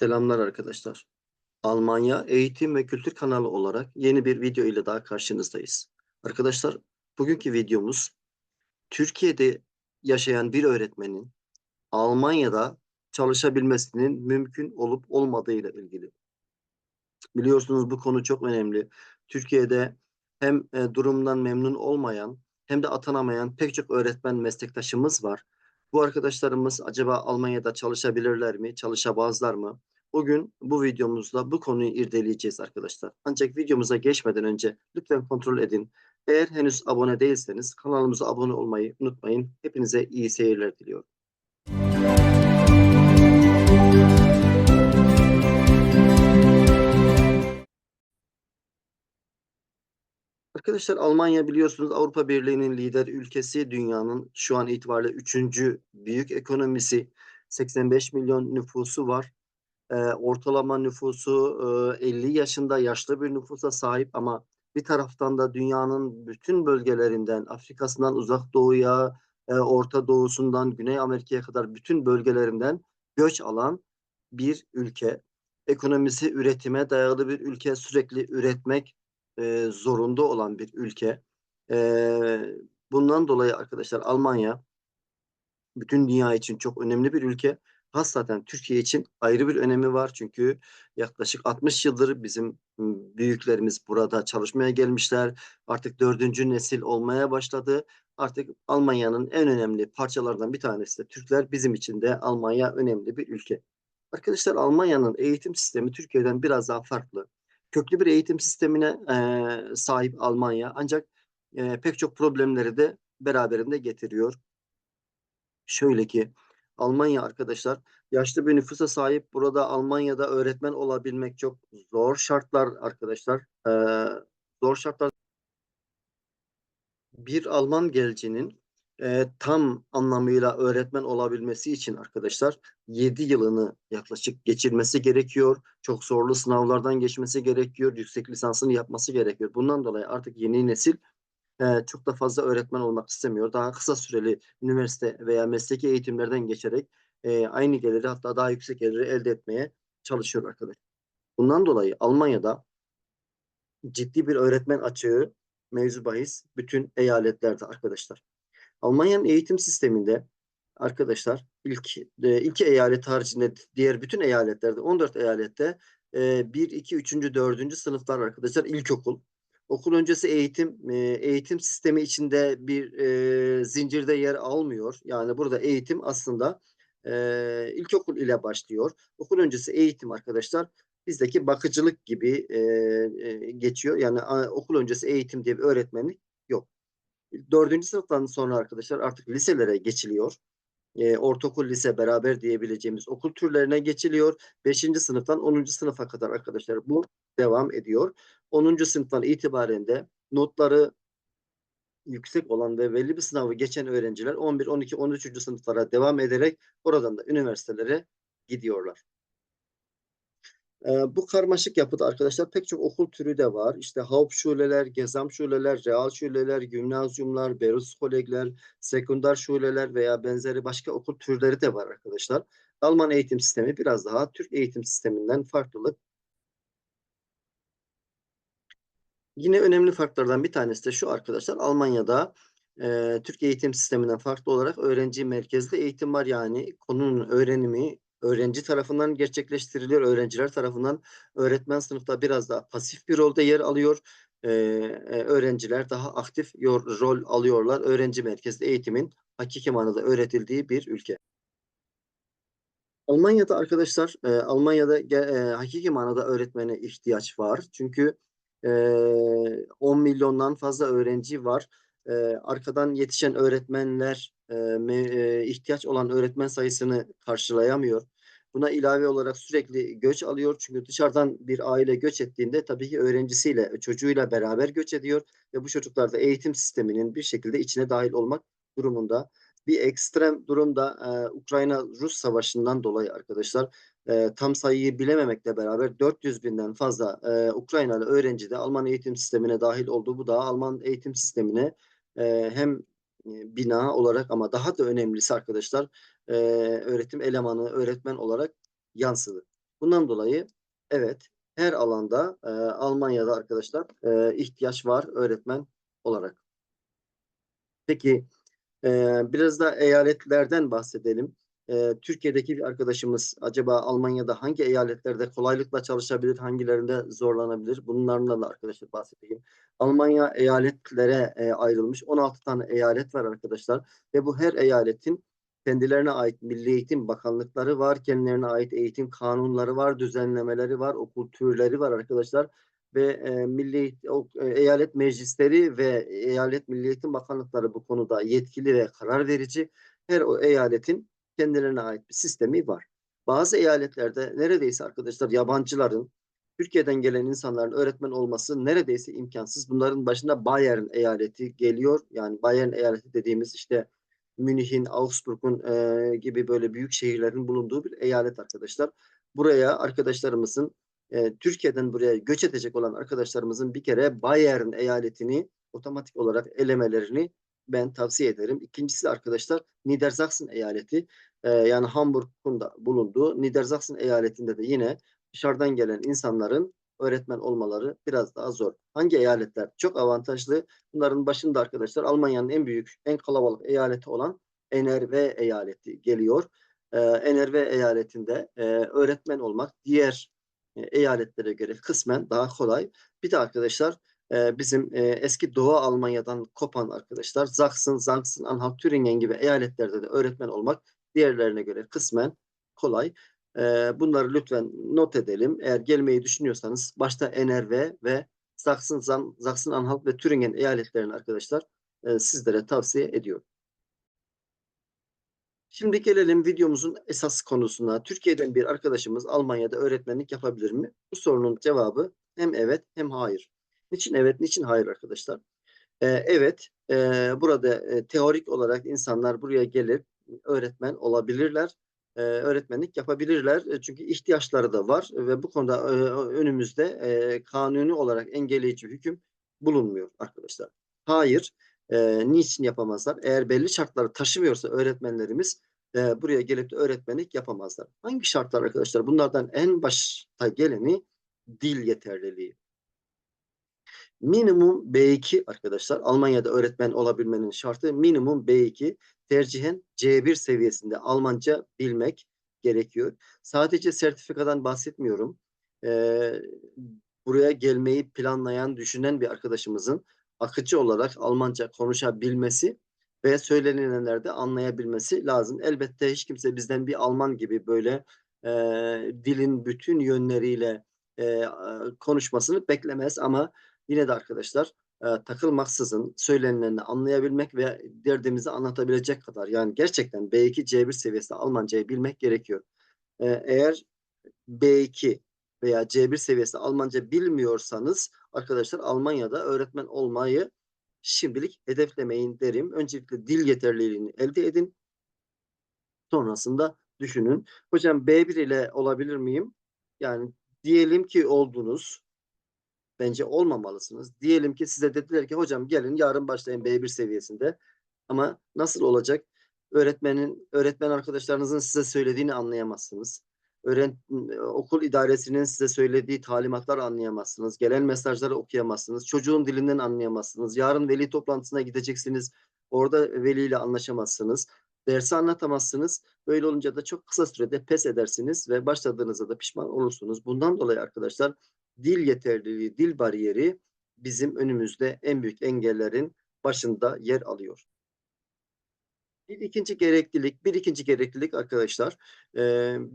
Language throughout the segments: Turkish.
Selamlar arkadaşlar. Almanya Eğitim ve Kültür kanalı olarak yeni bir video ile daha karşınızdayız. Arkadaşlar, bugünkü videomuz Türkiye'de yaşayan bir öğretmenin Almanya'da çalışabilmesinin mümkün olup olmadığı ile ilgili. Biliyorsunuz bu konu çok önemli. Türkiye'de hem e, durumdan memnun olmayan hem de atanamayan pek çok öğretmen meslektaşımız var. Bu arkadaşlarımız acaba Almanya'da çalışabilirler mi, çalışamazlar mı? Bugün bu videomuzda bu konuyu irdeleyeceğiz arkadaşlar. Ancak videomuza geçmeden önce lütfen kontrol edin. Eğer henüz abone değilseniz kanalımıza abone olmayı unutmayın. Hepinize iyi seyirler diliyorum. Arkadaşlar Almanya biliyorsunuz Avrupa Birliği'nin lider ülkesi. Dünyanın şu an itibariyle üçüncü büyük ekonomisi. 85 milyon nüfusu var. Ee, ortalama nüfusu e, 50 yaşında yaşlı bir nüfusa sahip ama bir taraftan da dünyanın bütün bölgelerinden Afrika'sından Uzak Doğu'ya, e, Orta Doğu'sundan Güney Amerika'ya kadar bütün bölgelerinden göç alan bir ülke. Ekonomisi üretime dayalı bir ülke, sürekli üretmek e, zorunda olan bir ülke. E, bundan dolayı arkadaşlar Almanya bütün dünya için çok önemli bir ülke. Hassaten Türkiye için ayrı bir önemi var. Çünkü yaklaşık 60 yıldır bizim büyüklerimiz burada çalışmaya gelmişler. Artık dördüncü nesil olmaya başladı. Artık Almanya'nın en önemli parçalardan bir tanesi de Türkler. Bizim için de Almanya önemli bir ülke. Arkadaşlar Almanya'nın eğitim sistemi Türkiye'den biraz daha farklı. Köklü bir eğitim sistemine e, sahip Almanya ancak e, pek çok problemleri de beraberinde getiriyor. Şöyle ki Almanya arkadaşlar yaşlı bir nüfusa sahip. Burada Almanya'da öğretmen olabilmek çok zor şartlar arkadaşlar. E, zor şartlar. Bir Alman gencinin e, tam anlamıyla öğretmen olabilmesi için arkadaşlar 7 yılını yaklaşık geçirmesi gerekiyor. Çok zorlu sınavlardan geçmesi gerekiyor. Yüksek lisansını yapması gerekiyor. Bundan dolayı artık yeni nesil e, çok da fazla öğretmen olmak istemiyor. Daha kısa süreli üniversite veya mesleki eğitimlerden geçerek e, aynı geliri hatta daha yüksek geliri elde etmeye çalışıyor arkadaşlar. Bundan dolayı Almanya'da ciddi bir öğretmen açığı mevzu bahis bütün eyaletlerde arkadaşlar. Almanya'nın eğitim sisteminde arkadaşlar ilk e, ilk eyalet haricinde diğer bütün eyaletlerde 14 eyalette e, 1, 2, 3. 4. sınıflar arkadaşlar ilkokul. Okul öncesi eğitim e, eğitim sistemi içinde bir e, zincirde yer almıyor. Yani burada eğitim aslında e, ilkokul ile başlıyor. Okul öncesi eğitim arkadaşlar bizdeki bakıcılık gibi e, e, geçiyor. Yani a, okul öncesi eğitim diye bir öğretmenlik. Dördüncü sınıftan sonra arkadaşlar artık liselere geçiliyor. E, ortaokul, lise beraber diyebileceğimiz okul türlerine geçiliyor. Beşinci sınıftan onuncu sınıfa kadar arkadaşlar bu devam ediyor. Onuncu sınıftan itibaren de notları yüksek olan ve belli bir sınavı geçen öğrenciler 11, 12, 13. sınıflara devam ederek oradan da üniversitelere gidiyorlar. E, bu karmaşık yapıda arkadaşlar pek çok okul türü de var. İşte Hauptschüleler, Gesamtschüleler, Realschüleler, Gymnasiumlar, Berufskollegler, sekonder şuleler veya benzeri başka okul türleri de var arkadaşlar. Alman eğitim sistemi biraz daha Türk eğitim sisteminden farklılık. Yine önemli farklardan bir tanesi de şu arkadaşlar. Almanya'da e, Türk eğitim sisteminden farklı olarak öğrenci merkezli eğitim var. Yani konunun öğrenimi öğrenci tarafından gerçekleştiriliyor. Öğrenciler tarafından öğretmen sınıfta biraz daha pasif bir rolde yer alıyor. Ee, öğrenciler daha aktif rol alıyorlar. Öğrenci merkezli eğitimin hakiki manada öğretildiği bir ülke. Almanya'da arkadaşlar, e, Almanya'da e, hakiki manada öğretmene ihtiyaç var. Çünkü e, 10 milyondan fazla öğrenci var. E, arkadan yetişen öğretmenler e, ihtiyaç olan öğretmen sayısını karşılayamıyor. Buna ilave olarak sürekli göç alıyor. Çünkü dışarıdan bir aile göç ettiğinde tabii ki öğrencisiyle, çocuğuyla beraber göç ediyor. Ve bu çocuklar da eğitim sisteminin bir şekilde içine dahil olmak durumunda. Bir ekstrem durumda e, Ukrayna-Rus savaşından dolayı arkadaşlar e, tam sayıyı bilememekle beraber 400 binden fazla e, Ukraynalı öğrenci de Alman eğitim sistemine dahil oldu. Bu da Alman eğitim sistemine e, hem bina olarak ama daha da önemlisi arkadaşlar e, öğretim elemanı, öğretmen olarak yansıdı. Bundan dolayı evet her alanda e, Almanya'da arkadaşlar e, ihtiyaç var öğretmen olarak. Peki e, biraz da eyaletlerden bahsedelim. E, Türkiye'deki bir arkadaşımız acaba Almanya'da hangi eyaletlerde kolaylıkla çalışabilir, hangilerinde zorlanabilir? Bunlardan da arkadaşlar bahsedeyim. Almanya eyaletlere e, ayrılmış. 16 tane eyalet var arkadaşlar ve bu her eyaletin kendilerine ait Milli Eğitim Bakanlıkları var, kendilerine ait eğitim kanunları var, düzenlemeleri var, okul türleri var arkadaşlar ve e, milli e, eyalet meclisleri ve eyalet milli eğitim bakanlıkları bu konuda yetkili ve karar verici. Her o eyaletin kendilerine ait bir sistemi var. Bazı eyaletlerde neredeyse arkadaşlar yabancıların Türkiye'den gelen insanların öğretmen olması neredeyse imkansız. Bunların başında Bayern eyaleti geliyor. Yani Bayern eyaleti dediğimiz işte Münih'in, Augsburg'un e, gibi böyle büyük şehirlerin bulunduğu bir eyalet arkadaşlar. Buraya arkadaşlarımızın e, Türkiye'den buraya göç edecek olan arkadaşlarımızın bir kere Bayern eyaletini otomatik olarak elemelerini ben tavsiye ederim. İkincisi arkadaşlar Niedersachsen eyaleti e, yani Hamburg'un da bulunduğu Niedersachsen eyaletinde de yine dışarıdan gelen insanların öğretmen olmaları biraz daha zor. Hangi eyaletler çok avantajlı? Bunların başında arkadaşlar Almanya'nın en büyük, en kalabalık eyaleti olan NRV eyaleti geliyor. Ee, NRV eyaletinde e, öğretmen olmak diğer e, eyaletlere göre kısmen daha kolay. Bir de arkadaşlar e, bizim e, eski Doğu Almanya'dan kopan arkadaşlar Sachsen, Sachsen, Anhalt, Thüringen gibi eyaletlerde de öğretmen olmak diğerlerine göre kısmen kolay. Bunları lütfen not edelim. Eğer gelmeyi düşünüyorsanız başta NRV ve Sachsen, Sachsen, Anhalt ve Thüringen eyaletlerini arkadaşlar sizlere tavsiye ediyorum. Şimdi gelelim videomuzun esas konusuna. Türkiye'den bir arkadaşımız Almanya'da öğretmenlik yapabilir mi? Bu sorunun cevabı hem evet hem hayır. Niçin evet, niçin hayır arkadaşlar? Ee, evet, e, burada e, teorik olarak insanlar buraya gelip öğretmen olabilirler. E, öğretmenlik yapabilirler. E, çünkü ihtiyaçları da var ve bu konuda e, önümüzde e, kanuni olarak engelleyici hüküm bulunmuyor arkadaşlar. Hayır, e, niçin yapamazlar? Eğer belli şartları taşımıyorsa öğretmenlerimiz e, buraya gelip de öğretmenlik yapamazlar. Hangi şartlar arkadaşlar? Bunlardan en başta geleni dil yeterliliği. Minimum B2 arkadaşlar. Almanya'da öğretmen olabilmenin şartı minimum B2. Tercihen C1 seviyesinde Almanca bilmek gerekiyor. Sadece sertifikadan bahsetmiyorum. Ee, buraya gelmeyi planlayan, düşünen bir arkadaşımızın akıcı olarak Almanca konuşabilmesi ve söylenilenlerde anlayabilmesi lazım. Elbette hiç kimse bizden bir Alman gibi böyle e, dilin bütün yönleriyle e, konuşmasını beklemez ama yine de arkadaşlar e, takılmaksızın söylenenlerini anlayabilmek ve derdimizi anlatabilecek kadar yani gerçekten B2 C1 seviyesinde Almancayı bilmek gerekiyor. E, eğer B2 veya C1 seviyesi Almanca bilmiyorsanız arkadaşlar Almanya'da öğretmen olmayı şimdilik hedeflemeyin derim. Öncelikle dil yeterliliğini elde edin. Sonrasında düşünün. Hocam B1 ile olabilir miyim? Yani diyelim ki oldunuz. Bence olmamalısınız. Diyelim ki size dediler ki hocam gelin yarın başlayın B1 seviyesinde. Ama nasıl olacak? Öğretmenin, öğretmen arkadaşlarınızın size söylediğini anlayamazsınız. Öğren, okul idaresinin size söylediği talimatlar anlayamazsınız. Gelen mesajları okuyamazsınız. Çocuğun dilinden anlayamazsınız. Yarın veli toplantısına gideceksiniz. Orada veliyle anlaşamazsınız. Dersi anlatamazsınız. Böyle olunca da çok kısa sürede pes edersiniz ve başladığınızda da pişman olursunuz. Bundan dolayı arkadaşlar dil yeterliliği, dil bariyeri bizim önümüzde en büyük engellerin başında yer alıyor. Bir ikinci gereklilik, bir ikinci gereklilik arkadaşlar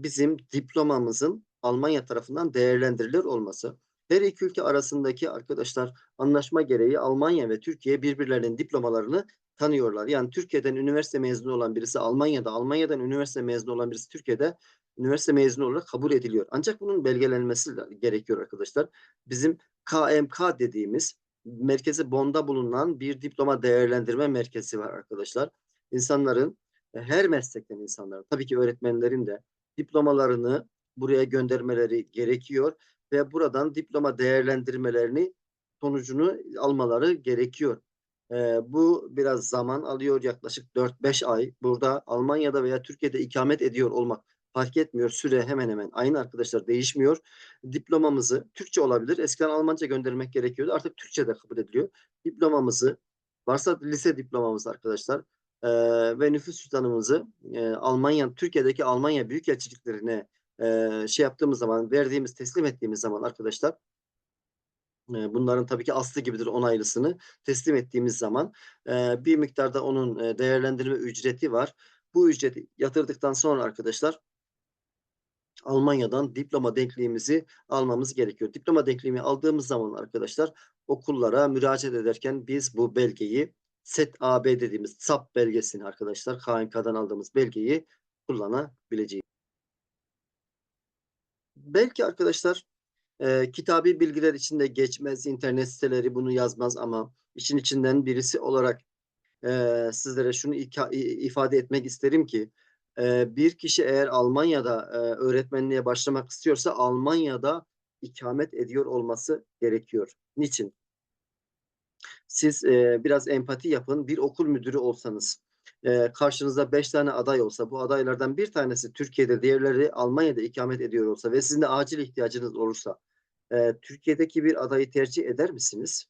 bizim diplomamızın Almanya tarafından değerlendirilir olması. Her iki ülke arasındaki arkadaşlar anlaşma gereği Almanya ve Türkiye birbirlerinin diplomalarını tanıyorlar. Yani Türkiye'den üniversite mezunu olan birisi Almanya'da, Almanya'dan üniversite mezunu olan birisi Türkiye'de üniversite mezunu olarak kabul ediliyor. Ancak bunun belgelenmesi gerekiyor arkadaşlar. Bizim KMK dediğimiz merkezi Bond'a bulunan bir diploma değerlendirme merkezi var arkadaşlar insanların e, her meslekten insanların tabii ki öğretmenlerin de diplomalarını buraya göndermeleri gerekiyor ve buradan diploma değerlendirmelerini sonucunu almaları gerekiyor. Ee, bu biraz zaman alıyor yaklaşık 4-5 ay. Burada Almanya'da veya Türkiye'de ikamet ediyor olmak fark etmiyor. Süre hemen hemen aynı arkadaşlar değişmiyor. Diplomamızı Türkçe olabilir. Eskiden Almanca göndermek gerekiyordu. Artık Türkçe de kabul ediliyor. Diplomamızı varsa lise diplomamız arkadaşlar e, ve nüfus cüzdanımızı e, Almanya, Türkiye'deki Almanya büyükelçiliklerine e, şey yaptığımız zaman, verdiğimiz, teslim ettiğimiz zaman arkadaşlar bunların tabii ki aslı gibidir onaylısını teslim ettiğimiz zaman bir miktarda onun değerlendirme ücreti var. Bu ücreti yatırdıktan sonra arkadaşlar Almanya'dan diploma denkliğimizi almamız gerekiyor. Diploma denkliğimi aldığımız zaman arkadaşlar okullara müracaat ederken biz bu belgeyi SET AB dediğimiz SAP belgesini arkadaşlar KNK'dan aldığımız belgeyi kullanabileceğiz. Belki arkadaşlar e, kitabi bilgiler içinde geçmez, internet siteleri bunu yazmaz ama işin içinden birisi olarak e, sizlere şunu ifade etmek isterim ki e, bir kişi eğer Almanya'da e, öğretmenliğe başlamak istiyorsa Almanya'da ikamet ediyor olması gerekiyor. Niçin? Siz e, biraz empati yapın. Bir okul müdürü olsanız, e, karşınızda beş tane aday olsa, bu adaylardan bir tanesi Türkiye'de, diğerleri Almanya'da ikamet ediyor olsa ve sizin de acil ihtiyacınız olursa, e, Türkiye'deki bir adayı tercih eder misiniz?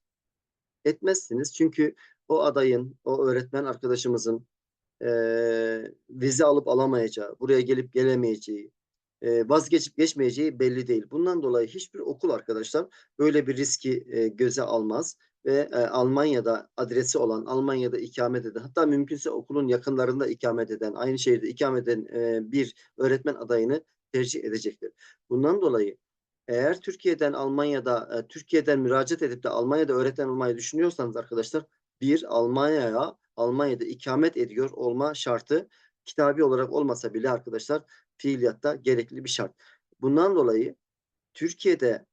Etmezsiniz. Çünkü o adayın, o öğretmen arkadaşımızın e, vize alıp alamayacağı, buraya gelip gelemeyeceği, e, vazgeçip geçmeyeceği belli değil. Bundan dolayı hiçbir okul arkadaşlar böyle bir riski e, göze almaz ve e, Almanya'da adresi olan, Almanya'da ikamet eden, hatta mümkünse okulun yakınlarında ikamet eden, aynı şehirde ikamet eden e, bir öğretmen adayını tercih edecektir. Bundan dolayı eğer Türkiye'den Almanya'da, e, Türkiye'den müracaat edip de Almanya'da öğretmen olmayı düşünüyorsanız arkadaşlar, bir Almanya'ya, Almanya'da ikamet ediyor olma şartı kitabi olarak olmasa bile arkadaşlar fiiliyatta gerekli bir şart. Bundan dolayı Türkiye'de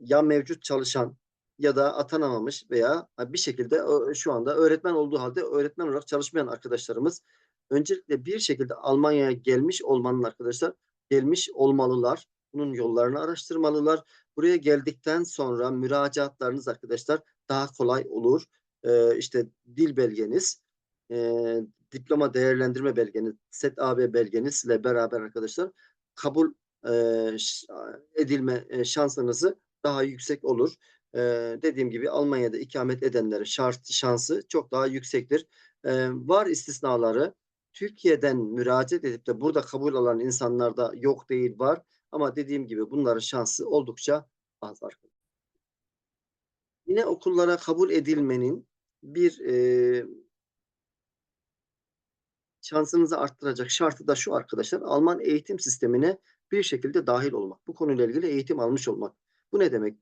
ya mevcut çalışan ya da atanamamış veya bir şekilde şu anda öğretmen olduğu halde öğretmen olarak çalışmayan arkadaşlarımız öncelikle bir şekilde Almanya'ya gelmiş olmanın arkadaşlar gelmiş olmalılar. Bunun yollarını araştırmalılar. Buraya geldikten sonra müracaatlarınız arkadaşlar daha kolay olur. Ee, işte dil belgeniz, e, diploma değerlendirme belgeniz, SET AB belgenizle beraber arkadaşlar kabul e, edilme e, şansınızı daha yüksek olur. E, dediğim gibi Almanya'da ikamet edenlerin şart, şansı çok daha yüksektir. E, var istisnaları. Türkiye'den müracaat edip de burada kabul alan insanlarda yok değil var. Ama dediğim gibi bunların şansı oldukça az arkadaşlar. Yine okullara kabul edilmenin bir e, şansınızı arttıracak şartı da şu arkadaşlar. Alman eğitim sistemine bir şekilde dahil olmak. Bu konuyla ilgili eğitim almış olmak. Bu ne demek?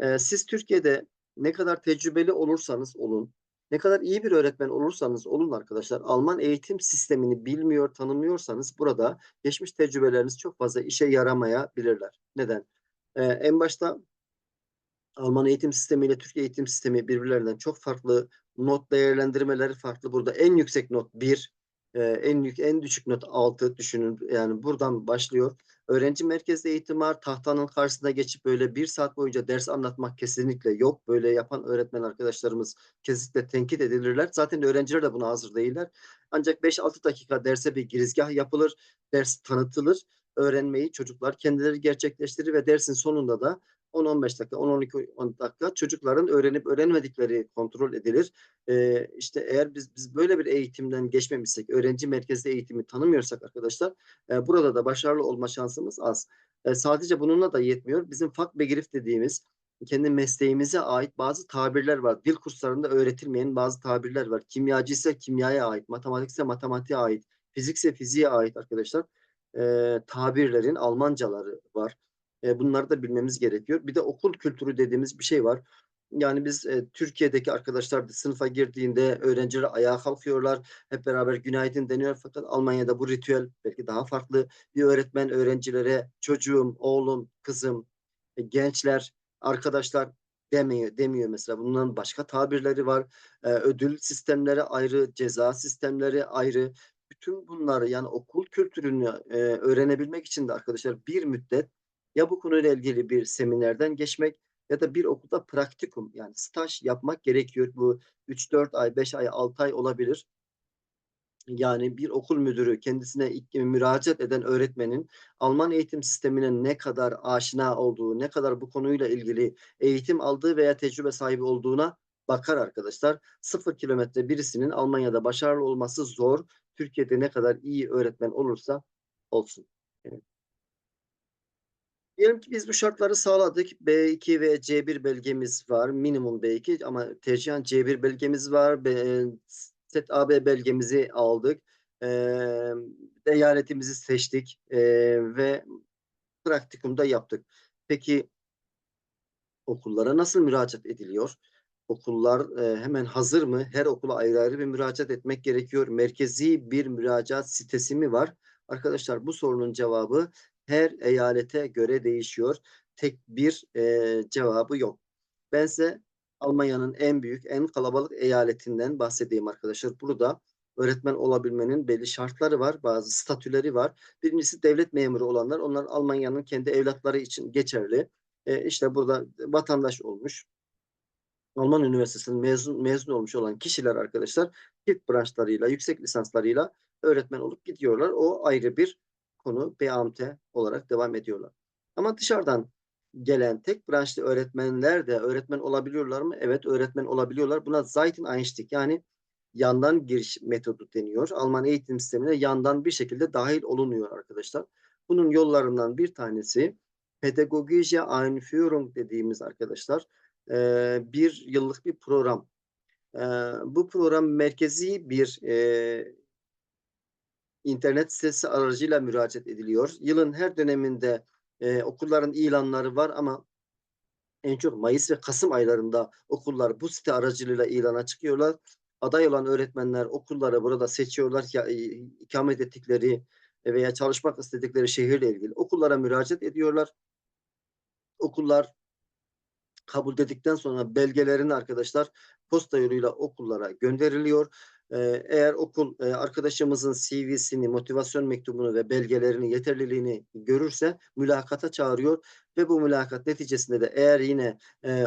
Ee, siz Türkiye'de ne kadar tecrübeli olursanız olun, ne kadar iyi bir öğretmen olursanız olun arkadaşlar, Alman eğitim sistemini bilmiyor, tanımıyorsanız burada geçmiş tecrübeleriniz çok fazla işe yaramayabilirler. Neden? Ee, en başta Alman eğitim sistemi ile Türkiye eğitim sistemi birbirlerinden çok farklı. Not değerlendirmeleri farklı. Burada en yüksek not 1, e, en yük, en düşük not 6 düşünün. Yani buradan başlıyor. Öğrenci merkezli eğitim var. Tahtanın karşısına geçip böyle bir saat boyunca ders anlatmak kesinlikle yok. Böyle yapan öğretmen arkadaşlarımız kesinlikle tenkit edilirler. Zaten öğrenciler de buna hazır değiller. Ancak 5-6 dakika derse bir girizgah yapılır. Ders tanıtılır. Öğrenmeyi çocuklar kendileri gerçekleştirir ve dersin sonunda da 10-15 dakika, 10-12 dakika çocukların öğrenip öğrenmedikleri kontrol edilir. Ee, işte eğer biz biz böyle bir eğitimden geçmemişsek, öğrenci merkezli eğitimi tanımıyorsak arkadaşlar, e, burada da başarılı olma şansımız az. E, sadece bununla da yetmiyor. Bizim fak begrif dediğimiz kendi mesleğimize ait bazı tabirler var. Dil kurslarında öğretilmeyen bazı tabirler var. Kimyacı ise kimyaya ait, matematik ise matematiğe ait, fizik ise fiziğe ait arkadaşlar. E, tabirlerin Almancaları var. E, bunları da bilmemiz gerekiyor. Bir de okul kültürü dediğimiz bir şey var. Yani biz e, Türkiye'deki arkadaşlar sınıfa girdiğinde öğrenciler ayağa kalkıyorlar. Hep beraber günaydın deniyor. Fakat Almanya'da bu ritüel belki daha farklı. Bir öğretmen öğrencilere çocuğum, oğlum, kızım, e, gençler, arkadaşlar demiyor, demiyor mesela. Bunların başka tabirleri var. E, ödül sistemleri ayrı, ceza sistemleri ayrı. Bütün bunları yani okul kültürünü e, öğrenebilmek için de arkadaşlar bir müddet ya bu konuyla ilgili bir seminerden geçmek ya da bir okulda praktikum yani staj yapmak gerekiyor. Bu 3-4 ay, 5 ay, 6 ay olabilir. Yani bir okul müdürü kendisine müracaat eden öğretmenin Alman eğitim sistemine ne kadar aşina olduğu, ne kadar bu konuyla ilgili eğitim aldığı veya tecrübe sahibi olduğuna bakar arkadaşlar. Sıfır kilometre birisinin Almanya'da başarılı olması zor. Türkiye'de ne kadar iyi öğretmen olursa olsun. Diyelim ki biz bu şartları sağladık. B2 ve C1 belgemiz var. Minimum B2 ama tercihen C1 belgemiz var. B, set AB belgemizi aldık. E, eyaletimizi seçtik e, ve praktikumda yaptık. Peki okullara nasıl müracaat ediliyor? Okullar e, hemen hazır mı? Her okula ayrı ayrı bir müracaat etmek gerekiyor. Merkezi bir müracaat sitesi mi var? Arkadaşlar bu sorunun cevabı her eyalete göre değişiyor. Tek bir e, cevabı yok. Ben size Almanya'nın en büyük, en kalabalık eyaletinden bahsedeyim arkadaşlar. Burada öğretmen olabilmenin belli şartları var, bazı statüleri var. Birincisi devlet memuru olanlar, onlar Almanya'nın kendi evlatları için geçerli. E, işte burada vatandaş olmuş, Alman Üniversitesi'nin mezun, mezun olmuş olan kişiler arkadaşlar çift branşlarıyla, yüksek lisanslarıyla öğretmen olup gidiyorlar. O ayrı bir konu BAMT olarak devam ediyorlar. Ama dışarıdan gelen tek branşlı öğretmenler de öğretmen olabiliyorlar mı? Evet öğretmen olabiliyorlar. Buna Seiteneinstieg yani yandan giriş metodu deniyor. Alman eğitim sistemine yandan bir şekilde dahil olunuyor arkadaşlar. Bunun yollarından bir tanesi Pädagogische Einführung dediğimiz arkadaşlar bir yıllık bir program. Bu program merkezi bir internet sitesi aracıyla müracaat ediliyor. Yılın her döneminde e, okulların ilanları var ama en çok Mayıs ve Kasım aylarında okullar bu site aracılığıyla ilana çıkıyorlar. Aday olan öğretmenler okulları burada seçiyorlar ya e, ikamet ettikleri veya çalışmak istedikleri şehirle ilgili okullara müracaat ediyorlar. Okullar kabul dedikten sonra belgelerini arkadaşlar posta yoluyla okullara gönderiliyor. Eğer okul arkadaşımızın CV'sini, motivasyon mektubunu ve belgelerini, yeterliliğini görürse mülakata çağırıyor ve bu mülakat neticesinde de eğer yine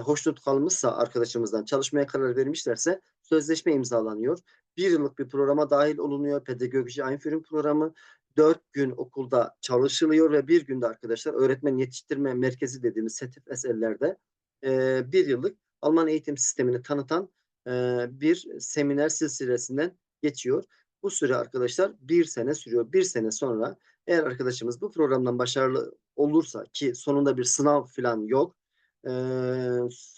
hoşnut kalmışsa arkadaşımızdan çalışmaya karar vermişlerse sözleşme imzalanıyor. Bir yıllık bir programa dahil olunuyor. Pedagoji Einführung programı. Dört gün okulda çalışılıyor ve bir günde arkadaşlar öğretmen yetiştirme merkezi dediğimiz SETİF-SL'lerde e, bir yıllık Alman eğitim sistemini tanıtan bir seminer silsilesinden geçiyor. Bu süre arkadaşlar bir sene sürüyor. Bir sene sonra eğer arkadaşımız bu programdan başarılı olursa ki sonunda bir sınav falan yok e,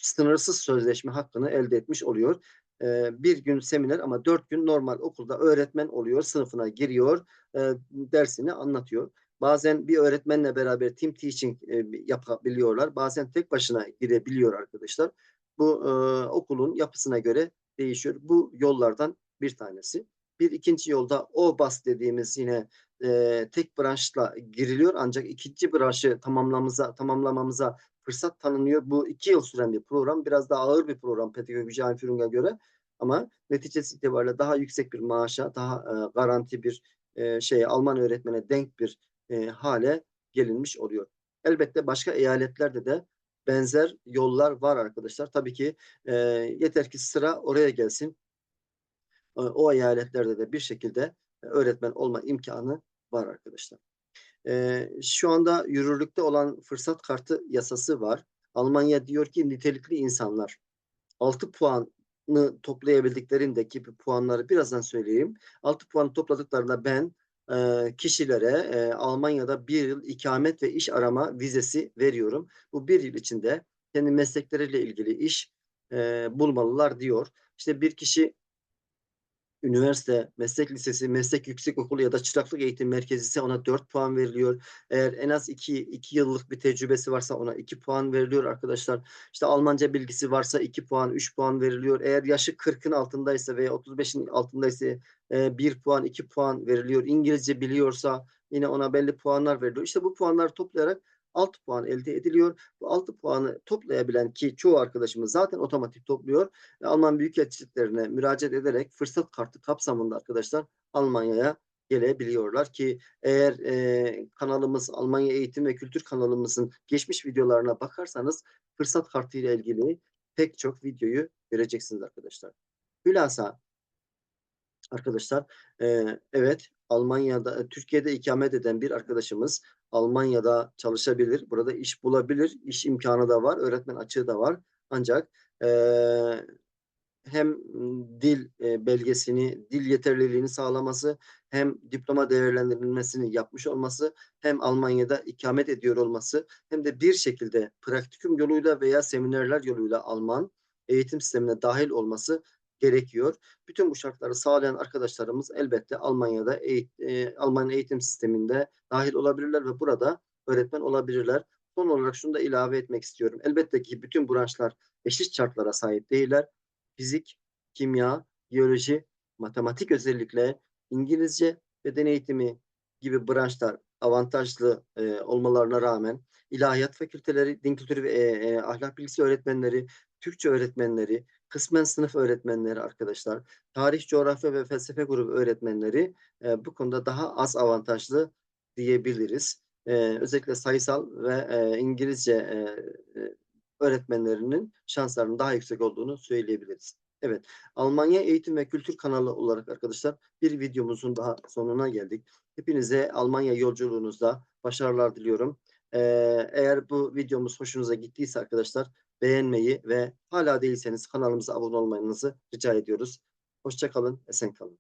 sınırsız sözleşme hakkını elde etmiş oluyor. E, bir gün seminer ama dört gün normal okulda öğretmen oluyor. Sınıfına giriyor. E, dersini anlatıyor. Bazen bir öğretmenle beraber team teaching e, yapabiliyorlar. Bazen tek başına girebiliyor arkadaşlar. Bu e, okulun yapısına göre değişiyor. Bu yollardan bir tanesi. Bir ikinci yolda o bas dediğimiz yine e, tek branşla giriliyor ancak ikinci branşı tamamlamamıza, tamamlamamıza fırsat tanınıyor. Bu iki yıl süren bir program. Biraz daha ağır bir program Pedagoji Einführung'a göre ama neticesi itibariyle daha yüksek bir maaşa, daha e, garanti bir e, şey Alman öğretmene denk bir e, hale gelinmiş oluyor. Elbette başka eyaletlerde de benzer yollar var arkadaşlar. Tabii ki e, yeter ki sıra oraya gelsin. E, o eyaletlerde de bir şekilde öğretmen olma imkanı var arkadaşlar. E, şu anda yürürlükte olan fırsat kartı yasası var. Almanya diyor ki nitelikli insanlar 6 puanı toplayabildiklerindeki puanları birazdan söyleyeyim. 6 puan topladıklarında ben kişilere Almanya'da bir yıl ikamet ve iş arama vizesi veriyorum. Bu bir yıl içinde kendi meslekleriyle ilgili iş bulmalılar diyor. İşte bir kişi üniversite, meslek lisesi, meslek yüksekokulu ya da çıraklık eğitim merkezi ise ona 4 puan veriliyor. Eğer en az 2, 2 yıllık bir tecrübesi varsa ona 2 puan veriliyor arkadaşlar. İşte Almanca bilgisi varsa 2 puan, 3 puan veriliyor. Eğer yaşı 40'ın altındaysa veya 35'in altındaysa 1 e, puan, 2 puan veriliyor. İngilizce biliyorsa yine ona belli puanlar veriliyor. İşte bu puanları toplayarak 6 puan elde ediliyor. Bu 6 puanı toplayabilen ki çoğu arkadaşımız zaten otomatik topluyor. Alman büyükelçiliklerine müracaat ederek fırsat kartı kapsamında arkadaşlar Almanya'ya gelebiliyorlar ki eğer e, kanalımız Almanya Eğitim ve Kültür kanalımızın geçmiş videolarına bakarsanız fırsat kartı ile ilgili pek çok videoyu göreceksiniz arkadaşlar. Hülasa Arkadaşlar, eee, evet, Almanya'da, e, Türkiye'de ikamet eden bir arkadaşımız Almanya'da çalışabilir, burada iş bulabilir, iş imkânı da var, öğretmen açığı da var. Ancak, eee, hem, dil, eee, belgesini, dil yeterliliğini sağlaması hem diploma değerlendirilmesini yapmış olması hem Almanya'da ikamet ediyor olması hem de bir şekilde praktiküm yoluyla veya seminerler yoluyla Alman eğitim sistemine dâhil olması gerekiyor. Bütün bu şartları sağlayan arkadaşlarımız elbette Almanya'da eğit eee, Alman eğitim sisteminde dâhil olabilirler ve burada öğretmen olabilirler. Son olarak şunu da ilave etmek istiyorum. Elbette ki bütün branşlar eşit şartlara sahip değiller. Fizik, kimya, biyoloji, matematik özellikle İngilizce, beden eğitimi gibi branşlar avantajlı, eee, olmalarına rağmen ilahiyat fakülteleri, din kültürü ve, eee, eee, ahlak bilgisi öğretmenleri, Türkçe öğretmenleri, kısmen sınıf öğretmenleri arkadaşlar, tarih, coğrafya ve felsefe grubu öğretmenleri, eee, bu konuda daha az avantajlı diyebiliriz. Eee, özellikle sayısal ve, eee, İngilizce, eee, eee, öğretmenlerinin şanslarının daha yüksek olduğunu söyleyebiliriz. Evet, Almanya Eğitim ve Kültür kanalı olarak arkadaşlar bir videomuzun daha sonuna geldik. Hepinize Almanya yolculuğunuzda başarılar diliyorum. Eee, eğer bu videomuz hoşunuza gittiyse arkadaşlar beğenmeyi ve hâlâ değilseniz kanalımıza abone olmanızı rica ediyoruz. Hoşça kalın, esen kalın.